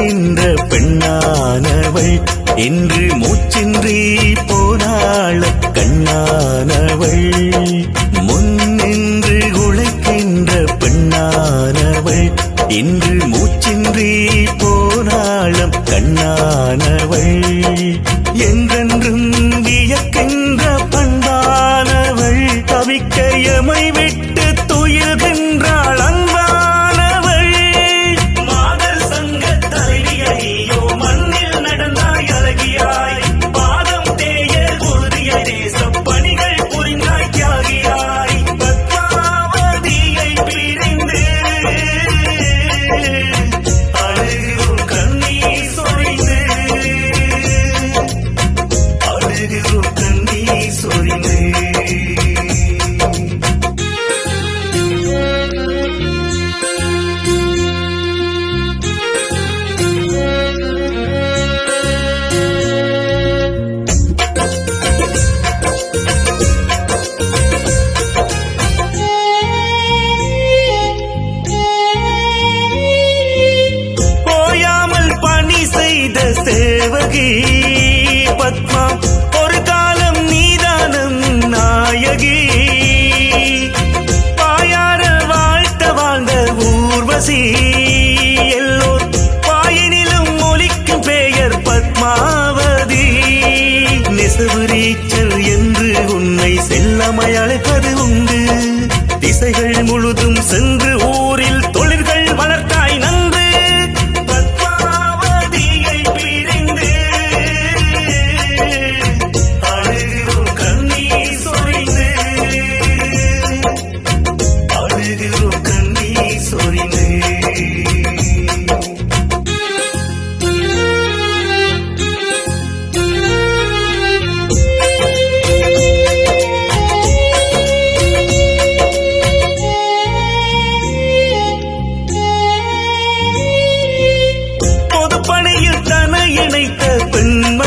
நின்ற பெண்ணானவள் என்று மூச்சின்றி போனாள கண்ணானவள். முன்னின்று உழைக்கின்ற பெண்ணானவள் இன்று மூச்சின்றி போனாளம் கண்ணானவள். என்றென்றும் வியக்கின்ற பண்பானவள் தவிக்க எமை you. திசைகள் முழுதும் சென்று ஊரில் தொழில்கள் வளர்த்தாய் நன்று. பத்மாவதியை பிரிந்து அழுகிறோம் கண்ணீர் சொரிந்து.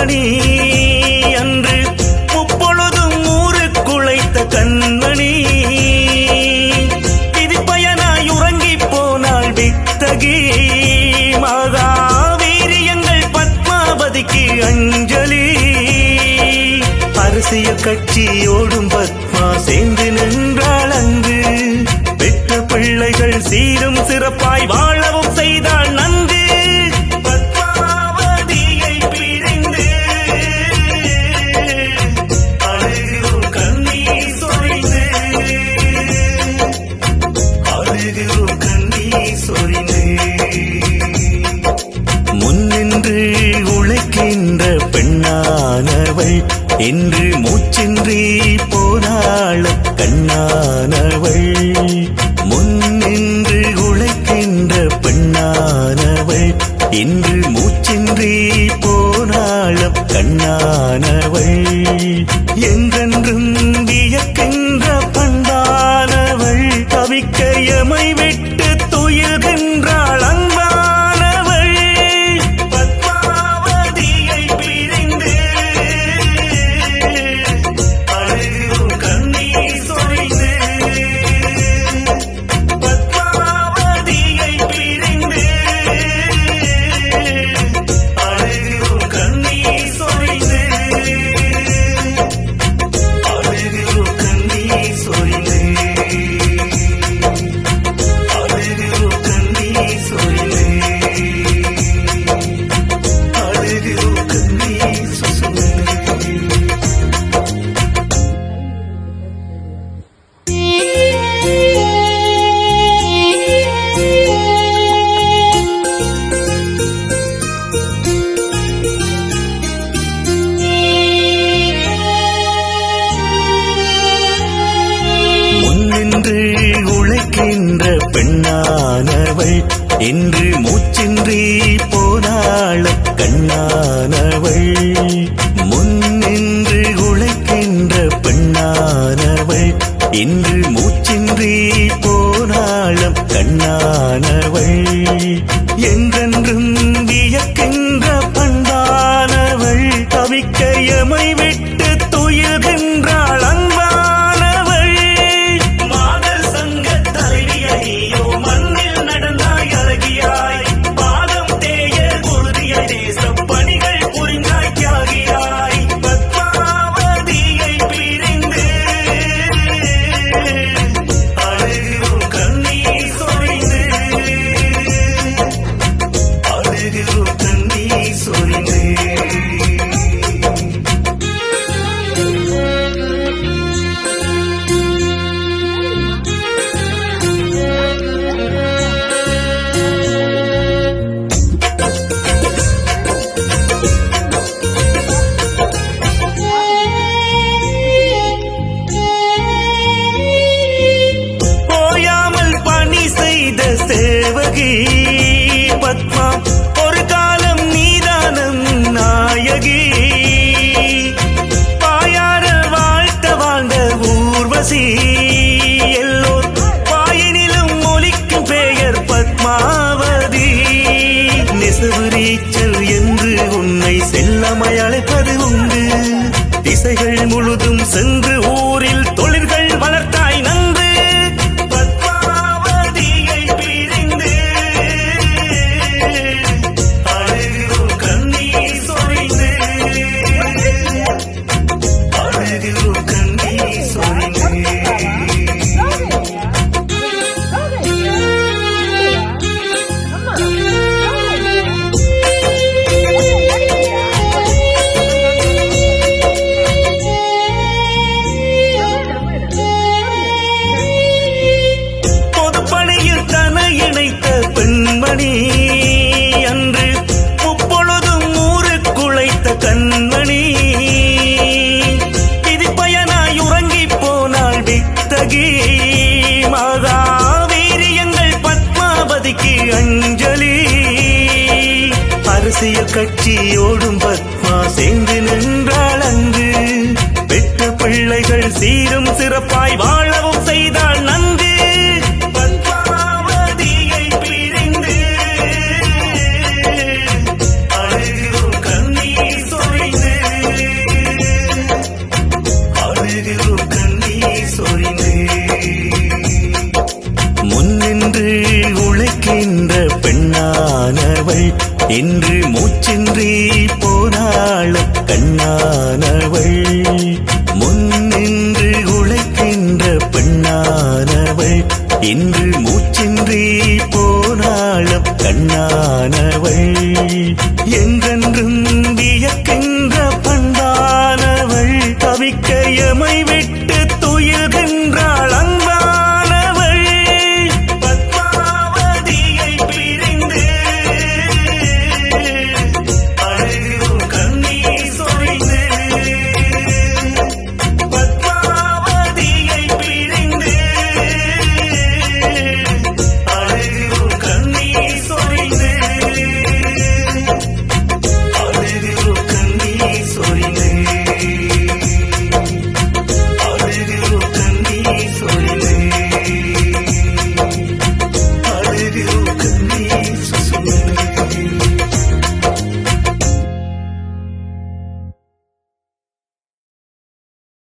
கண்மணி அன்று முப்பொழுதும் ஊருக்குழைத்த கண்மணி. விதிப்பயனாய் உறங்கி போனால் வித்தகி மாதாவீரியங்கள் பத்மாவதிக்கு அஞ்சலி. அரசியல் கட்சியோடும் பத்மா சேர்ந்து நின்றாள் அங்கு. பெற்ற பிள்ளைகள் சீரும் சிறப்பாய் வாழவும் செய்தாள் கண்ணானவள். என்று மூச்சின்றி போனாள் கண்ணானவள். முன்னின்று உழைக்கின்ற பெண்ணானவள். என்று மூச்சின்றி போனாள் கண்ணானவள். என்றென்றும் கண்ணானவள். என்று மூச்சின்றி போனாள் கண்ணானவள். முன்னின்று உழைக்கின்ற பெண்ணானவள். என்று மூச்சின்றி போனாள் கண்ணானவள். என்றென்றும் வியக்கின்ற அரசியல் என்று மூச்சின்றி போராள கண்ணானவள். முன்னின்று உழைக்கின்ற பெண்ணானவள். என்று மூச்சின்றி போராள கண்ணானவள். என்றென்றும்